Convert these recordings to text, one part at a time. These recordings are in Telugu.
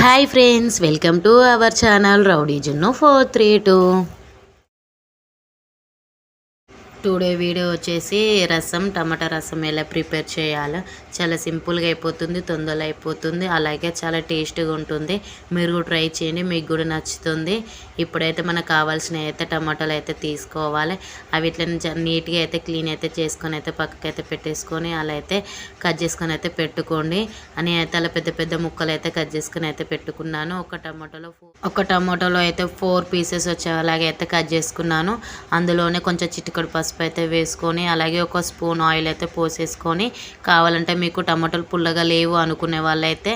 Hi friends welcome to our channel rowdy Junnu four three two today video వచ్చేసి రసం టమాటా రసం ఎలా ప్రిపేర్ చేయాలో. చాలా సింపుల్గా అయిపోతుంది తొందరగా అయిపోతుంది. అలాగే చాలా టేస్ట్గా ఉంటుంది. మీరు కూడా ట్రై చేయండి మీకు కూడా నచ్చుతుంది. ఇప్పుడైతే మనకు కావాల్సిన అయితే టమాటాలు అయితే తీసుకోవాలి. అవి ఇట్లా నీట్గా అయితే క్లీన్ అయితే చేసుకొని అయితే పక్కకైతే అయితే పెట్టేసుకొని అలా అయితే కట్ చేసుకొని అయితే పెట్టుకోండి. అని అయితే అలా పెద్ద పెద్ద ముక్కలు అయితే కట్ చేసుకొని అయితే పెట్టుకున్నాను. ఒక టమాటోలో ఒక టమాటోలో అయితే ఫోర్ పీసెస్ వచ్చే అలాగే అయితే కట్ చేసుకున్నాను. అందులోనే కొంచెం చిటికడు పసుపు పసుపు అయితే వేసుకొని అలాగే ఒక స్పూన్ ఆయిల్ అయితే పోసేసుకొని కావాలంటే మీకు టమాటోలు పుల్లగా లేవు అనుకునే వాళ్ళైతే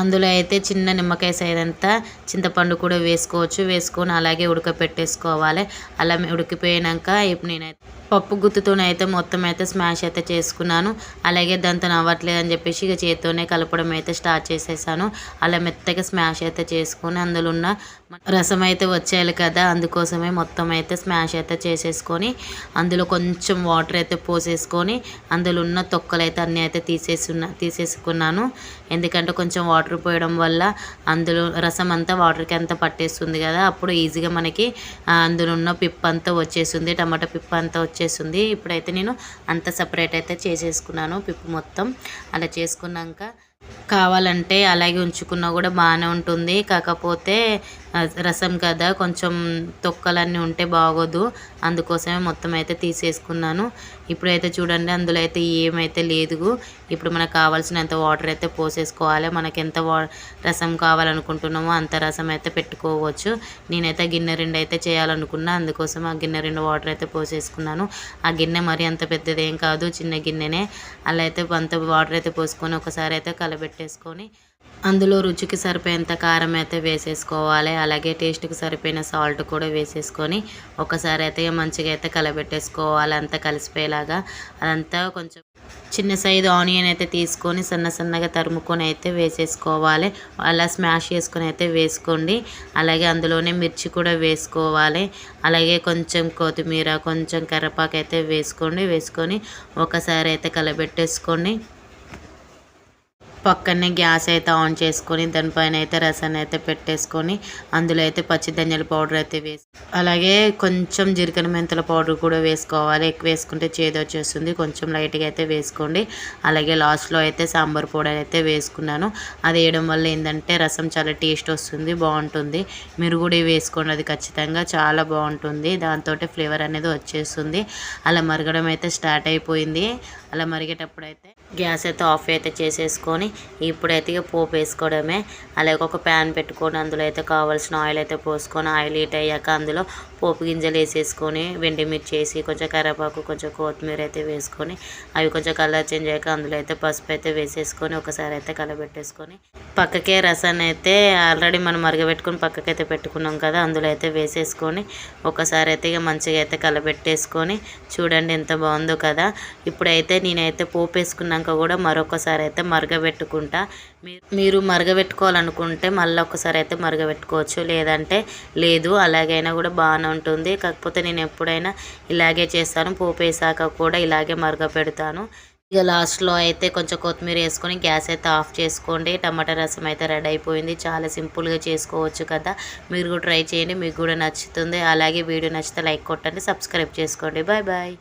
అందులో అయితే చిన్న నిమ్మకాయ సైజ్ అంతా చింతపండు కూడా వేసుకోవచ్చు. వేసుకొని అలాగే ఉడకపెట్టేసుకోవాలి. అలా ఉడికిపోయాక ఇప్పుడు నేనైతే పప్పు గుత్తుతోనైతే మొత్తం అయితే స్మాష్ అయితే చేసుకున్నాను. అలాగే దాంతో నవ్వట్లేదు అని చెప్పేసి ఇక చేతితోనే కలపడం అయితే స్టార్ట్ చేసేసాను. అలా మెత్తగా స్మాష్ అయితే చేసుకొని అందులో ఉన్న రసం అయితే వచ్చేయాలి కదా అందుకోసమే మొత్తం అయితే స్మాష్ అయితే చేసేసుకొని అందులో కొంచెం వాటర్ అయితే పోసేసుకొని అందులో ఉన్న తొక్కలు అయితే అన్నీ అయితే తీసేసున్న తీసేసుకున్నాను. ఎందుకంటే కొంచెం వాటర్ పోయడం వల్ల అందులో రసం అంతా వాటర్కి అంతా పట్టేస్తుంది కదా అప్పుడు ఈజీగా మనకి అందులో ఉన్న పిప్ అంతా వచ్చేస్తుంది టమాటా పిప్ వచ్చేసింది ఇప్పుడైతే నేను అంత సపరేట్ అయితే చేసేసుకున్నాను పిప్పు మొత్తం. అలా చేసుకున్నాక కావాలంటే అలాగే ఉంచుకున్నా కూడా బాగానే ఉంటుంది. కాకపోతే రసం కదా కొంచెం తొక్కలన్నీ ఉంటే బాగోదు. అందుకోసమే మొత్తం అయితే తీసేసుకున్నాను. ఇప్పుడైతే చూడండి అందులో అయితే ఏమైతే లేదు. ఇప్పుడు మనకు కావాల్సినంత వాటర్ అయితే పోసేసుకోవాలి. మనకి ఎంత వా రసం కావాలనుకుంటున్నామో అంత రసం అయితే పెట్టుకోవచ్చు. నేనైతే గిన్నె రెండు అయితే చేయాలనుకున్నా అందుకోసం ఆ గిన్నె రెండు వాటర్ అయితే పోసేసుకున్నాను. ఆ గిన్నె మరి అంత పెద్దదేం కాదు చిన్న గిన్నెనే. అలా అయితే అంత వాటర్ అయితే పోసుకొని ఒకసారి అయితే కలబెట్టేసుకొని అందులో రుచికి సరిపోయేంత కారం అయితే వేసేసుకోవాలి. అలాగే టేస్ట్కి సరిపోయిన సాల్ట్ కూడా వేసేసుకొని ఒకసారి అయితే మంచిగా అయితే కలబెట్టేసుకోవాలి. అంతా కలిసిపోయేలాగా అదంతా కొంచెం చిన్న సైజు ఆనియన్ అయితే తీసుకొని సన్న సన్నగా తరుముకొని అయితే వేసేసుకోవాలి. అలా స్మాష్ చేసుకొని అయితే వేసుకోండి. అలాగే అందులోనే మిర్చి కూడా వేసుకోవాలి. అలాగే కొంచెం కొత్తిమీర కొంచెం కరివేపాకు అయితే వేసుకోండి. వేసుకొని ఒకసారి అయితే కలబెట్టేసుకోండి. పక్కనే గ్యాస్ అయితే ఆన్ చేసుకొని దానిపైన అయితే రసాన్ని అయితే పెట్టేసుకొని అందులో అయితే పచ్చి ధనియాల పౌడర్ అయితే వేసి అలాగే కొంచెం జీలకర్ర మెంతుల పౌడర్ కూడా వేసుకోవాలి. ఎక్కువ వేసుకుంటే చేదు వచ్చేస్తుంది. కొంచెం లైట్గా అయితే వేసుకోండి. అలాగే లాస్ట్లో అయితే సాంబార్ పౌడర్ అయితే వేసుకున్నాను. అది వేయడం వల్ల ఏంటంటే రసం చాలా టేస్ట్ వస్తుంది బాగుంటుంది. మీరు కూడా వేసుకోండి అది ఖచ్చితంగా చాలా బాగుంటుంది. దాంతో ఫ్లేవర్ అనేది వచ్చేస్తుంది. అలా మరగడం అయితే స్టార్ట్ అయిపోయింది. అలా మరిగేటప్పుడు అయితే గ్యాస్ అయితే ఆఫ్ అయితే చేసేసుకొని ఇప్పుడైతే ఇక పోపు వేసుకోవడమే. అలాగే ఒక ప్యాన్ పెట్టుకొని అందులో అయితే కావాల్సిన ఆయిల్ అయితే పోసుకొని ఆయిల్ హీట్ అయ్యాక అందులో పోపు గింజలు వేసేసుకొని వెండి మిర్చి వేసి కొంచెం కరివేపాకు కొంచెం కొత్తిమీర అయితే వేసుకొని అవి కొంచెం కలర్ చేంజ్ అయ్యాక అందులో అయితే పసుపు అయితే వేసేసుకొని ఒకసారి అయితే కలబెట్టేసుకొని పక్కకే రసాన్ని అయితే ఆల్రెడీ మనం మరగబెట్టుకొని పక్కకైతే పెట్టుకున్నాం కదా అందులో అయితే వేసేసుకొని ఒకసారి అయితే ఇక మంచిగా అయితే కలబెట్టేసుకొని చూడండి ఎంత బాగుందో కదా. ఇప్పుడైతే నేనైతే పోపు వేసుకున్నాక కూడా మరొకసారి అయితే పెట్టుకుంటా. మీరు మరగబెట్టుకోవాలనుకుంటే మళ్ళీ ఒకసారి అయితే మరగబెట్టుకోవచ్చు. లేదంటే లేదు అలాగైనా కూడా బాగానే ఉంటుంది. కాకపోతే నేను ఎప్పుడైనా ఇలాగే చేస్తాను. పోపు వేసాక కూడా ఇలాగే మరగపెడతాను ఇక లాస్ట్లో అయితే కొంచెం కొత్తిమీర వేసుకొని గ్యాస్ అయితే ఆఫ్ చేసుకోండి. టమాటా రసం అయితే రెడీ అయిపోయింది. చాలా సింపుల్గా చేసుకోవచ్చు కదా. మీరు కూడా ట్రై చేయండి. మీకు కూడా నచ్చుతుంది. అలాగే వీడియో నచ్చితే లైక్ కొట్టండి. సబ్స్క్రైబ్ చేసుకోండి. Bye bye.